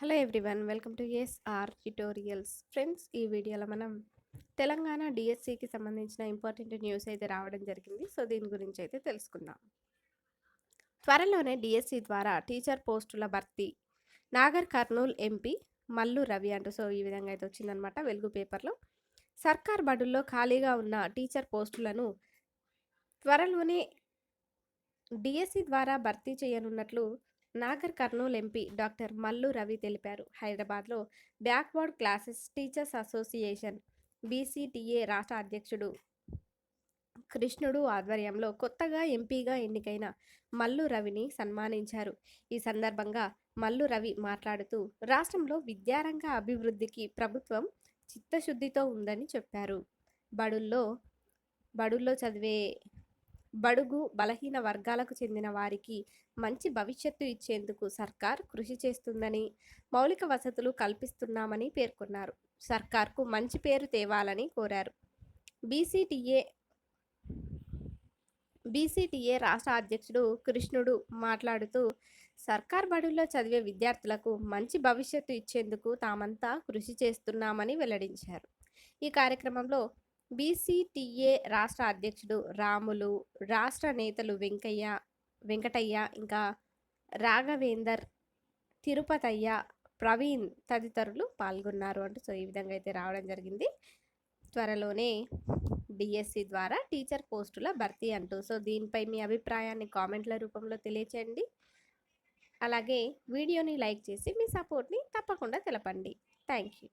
Hello everyone welcome to SR tutorials. Friends ఈ వీడియోలో మనం తెలంగాణ డిఎస్సికి సంబంధించిన ఇంపార్టెంట్ న్యూస్ అయితే రావడం జరిగింది. సో దీని గురించి అయితే తెలుసుకుందాం. త్వరలోనే డిఎస్సి ద్వారా టీచర్ పోస్టుల భర్తీ. నాగర్ కర్నూల్ ఎంపీ మల్లు రవి అంటూ. సో ఈ విధంగా అయితే వచ్చిందనమాట వెలుగు పేపర్లో. సర్కార్ బడుల్లో ఖాళీగా ఉన్న టీచర్ పోస్టులను త్వరలోనే డిఎస్సి ద్వారా భర్తీ చేయనున్నట్లు నాగర్ కర్నూల్ ఎంపీ డాక్టర్ మల్లు రవి తెలిపారు. హైదరాబాద్లో backward classes teachers association BCTA రాష్ట్ర అధ్యక్షుడు కృష్ణుడు ఆధ్వర్యంలో కొత్తగా ఎంపీగా ఎన్నికైన మల్లు రవిని సన్మానించారు. ఈ సందర్భంగా మల్లు రవి మాట్లాడుతూ రాష్ట్రంలో విద్యారంగ అభివృద్ధికి ప్రభుత్వం చిత్తశుద్ధితో ఉందని చెప్పారు. బడుల్లో బడుల్లో చదివే బడుగు బలహీన వర్గాలకు చెందిన వారికి మంచి భవిష్యత్తు ఇచ్చేందుకు సర్కార్ కృషి చేస్తుందని మౌలిక వసతులు కల్పిస్తున్నామని పేర్కొన్నారు. సర్కార్కు మంచి పేరు తేవాలని కోరారు. బీసీటీఏ బీసీటీఏ రాష్ట్ర అధ్యక్షుడు కృష్ణుడు మాట్లాడుతూ సర్కార్ బడుల్లో చదివే విద్యార్థులకు మంచి భవిష్యత్తు ఇచ్చేందుకు తామంతా కృషి చేస్తున్నామని వెల్లడించారు. ఈ కార్యక్రమంలో బీసీటీఏ రాష్ట్ర అధ్యక్షుడు రాములు రాష్ట్ర నేతలు వెంకయ్య వెంకటయ్య ఇంకా రాఘవేందర్ తిరుపతయ్య ప్రవీణ్ తదితరులు పాల్గొన్నారు. అంటూ సో ఈ విధంగా అయితే రావడం జరిగింది. త్వరలోనే డిఎస్సి ద్వారా టీచర్ పోస్టుల భర్తీ అంటూ సో దీనిపై మీ అభిప్రాయాన్ని కామెంట్ల రూపంలో తెలియచేయండి. అలాగే వీడియోని లైక్ చేసి మీ సపోర్ట్ని తప్పకుండా తెలపండి. Thank you.